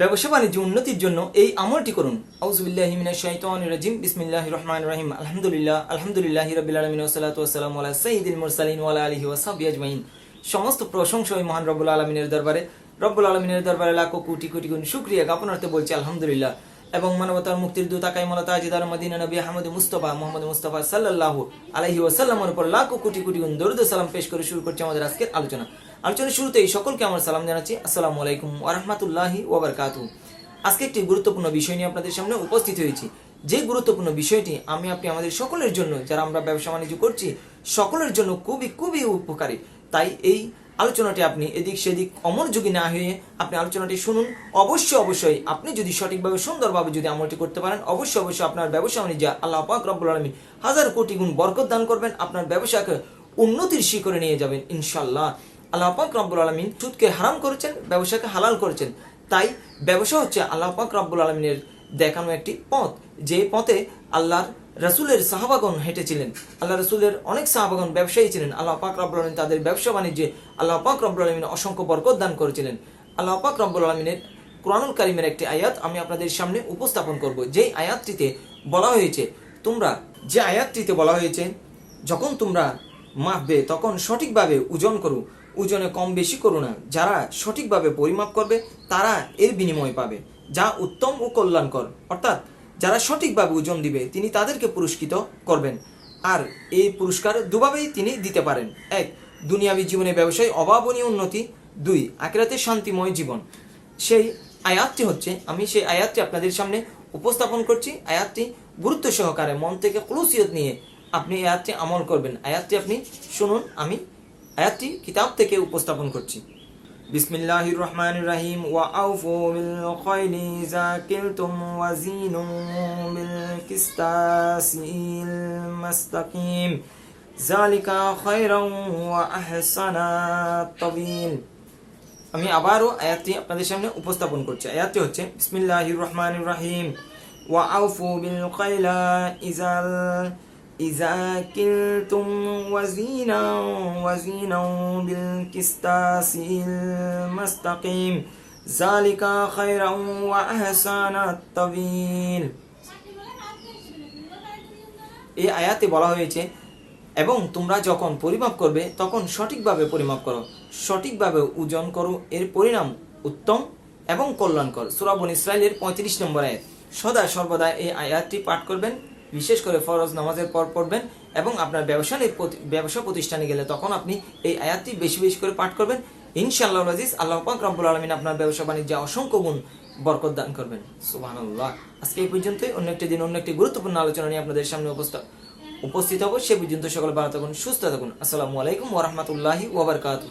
ব্যবসা বাণিজ্য উন্নতির জন্য এই আমলটি করুন। রহিম। আলহামদুলিল্লাহ আলহামদুলিল্লাহ রাব্বিল আলামিন, ওয়া সালাতু ওয়া সালামু আলা সাইয়্যিদিল মুরসালিন ওয়া আলা আলিহি সমস্ত প্রশংসা মহান রব্বুল আলমিনের দরবারে। রব্বুল আলমিনের দরবারে লাখো কোটি কোটি গুণ শুক্রিয়া জ্ঞাপনার্থে বলছি আলহামদুলিল্লাহ। এবং মানবতার মুক্তির দূত আকাই মালাতা আজিদার মদিনা নবী আহমদ মুস্তফা মোহাম্মদ মুস্তফা সাল্লাল্লাহু আলাইহি ওয়াসাল্লামের উপর লাখো কোটি কোটি গুণ দরুদ সালাম পেশ করে শুরু করছি আমাদের আজকের আলোচনা। আলোচনার শুরুতেই সকলকে আমার সালাম জানাচ্ছি। আসসালামু আলাইকুম ওয়া রাহমাতুল্লাহি ওয়া আজকে একটি গুরুত্বপূর্ণ বিষয় নিয়ে আপনাদের সামনে উপস্থিত হয়েছি। যে গুরুত্বপূর্ণ বিষয়টি আমি আপনি আমাদের সকলের জন্য, যারা আমরা ব্যবসা বাণিজ্য করছি, সকলের জন্য খুবই খুবই উপকারী। তাই এই আলোচনাটি আপনি এদিক সেদিক অমনোযোগী না হয়ে আপনি আলোচনাটি শুনুন। অবশ্যই অবশ্যই আপনি যদি সঠিকভাবে, সুন্দরভাবে যদি আমলটি করতে পারেন, অবশ্যই অবশ্যই আপনার ব্যবসা বাণিজ্য আল্লাহ পাক রব্বুল আলমী হাজার কোটি গুণ বরকত দান করবেন, আপনার ব্যবসাকে উন্নতির শিখরে নিয়ে যাবেন ইনশাল্লাহ আল্লাহ পাক রব্বুল আলমিন সুদকে হারাম করেছেন, ব্যবসাকে হালাল করেছেন। তাই ব্যবসা হচ্ছে আল্লাহ পাক রব্বুল আলমিনের দেখানো একটি পথ। যে পথে আল্লাহর রসুলের সাহাবাগন হেঁটেছিলেন। আল্লাহ রসুলের অনেক সাহাবাগন ব্যবসায়ী ছিলেন। আল্লাহ পাক রব্বুল আলমিন তাদের ব্যবসা বাণিজ্যে আল্লাহ পাক রব্বুল আলমিন অসংখ্য বরকত দান করেছিলেন। আল্লাহ পাক রব্বুল আলমিনের কোরআনুল কারিমের একটি আয়াত আমি আপনাদের সামনে উপস্থাপন করব। যেই আয়াতটিতে বলা হয়েছে, তোমরা যে আয়াতটিতে বলা হয়েছে, যখন তোমরা মাপবে, তখন সঠিকভাবে ওজন করো। ওজনে কম বেশি করো না। যারা সঠিকভাবে পরিমাপ করবে, তারা এর বিনিময় পাবে। যা উত্তম ও কল্যাণকর। অর্থাৎ যারা সঠিকভাবে ওজন দিবে, তিনি তাদেরকে পুরস্কৃত করবেন। আর এই পুরস্কার দুভাবেই তিনি দিতে পারেন। এক, দুনিয়াবী জীবনে ব্যবসায় অভাবনীয় উন্নতি দুই, আখেরাতে শান্তিময় জীবন। সেই আয়াতটি হচ্ছে, আমি সেই আয়াতটি আপনাদের সামনে উপস্থাপন করছি। আয়াতটি গুরুত্ব সহকারে মন থেকে ক্লুসিয়ত নিয়ে আপনি আয়াতটি আমল করবেন। আয়াতটি আপনি শুনুন, আমি আয়াতটি কিতাব থেকে উপস্থাপন করছি। বিসমিল্লাহির রহমানির রহিম ওয়া আউফু বিল খাইলি যাকিলতুম ওয়াজিনু বিল কিস্তাসিল মুস্তাকিম জালিকা খায়রান ওয়া আহসানা তাবিল আমি আবারও আয়াতটি আপনাদের সামনে উপস্থাপন করছি আয়াতটি হচ্ছে বিসমিল্লাহির রহমানির রহিম ওয়া আউফু বিল কাইলা ইজাল ওয়াজিনা ওয়াজিনা বিল কিস্তাসিল মুস্তাকিম জালিকা খায়রান ওয়া আহসানা তাবিল এই আয়াতে বলা হয়েছে, এবং তোমরা যখন পরিমাপ করবে, তখন সঠিকভাবে পরিমাপ করো। সঠিকভাবে ওজন করো, এর পরিণাম উত্তম এবং কল্যাণকর। সুরাবন ইসরায়েলের পঁয়ত্রিশ নম্বর আয়াত। সদা সর্বদা এই আয়াতটি পাঠ করবেন। বিশেষ করে ফরজ নামাজের পর পড়বেন এবং আপনার ব্যবসা ব্যবসা প্রতিষ্ঠানে গেলে তখন আপনি এই আয়াতটি বেশি বেশি করে পাঠ করবেন। ইনশাআল্লাহ আল্লাহ পাক রব্বুল আলমিন আপনার ব্যবসা বাণিজ্যে অসংখ্য গুণ বরকত দান করবেন। সুবহানাল্লাহ। আজকে এই পর্যন্তই। অন্য একটি দিন, অন্য একটি গুরুত্বপূর্ণ আলোচনা নিয়ে আপনাদের সামনে উপস্থিত উপস্থিত হব। সে পর্যন্ত সকল ভালো থাকুন, সুস্থ থাকুন। আসসালামু আলাইকুম ওরহমতুল্লাহি ওবরকাতুহ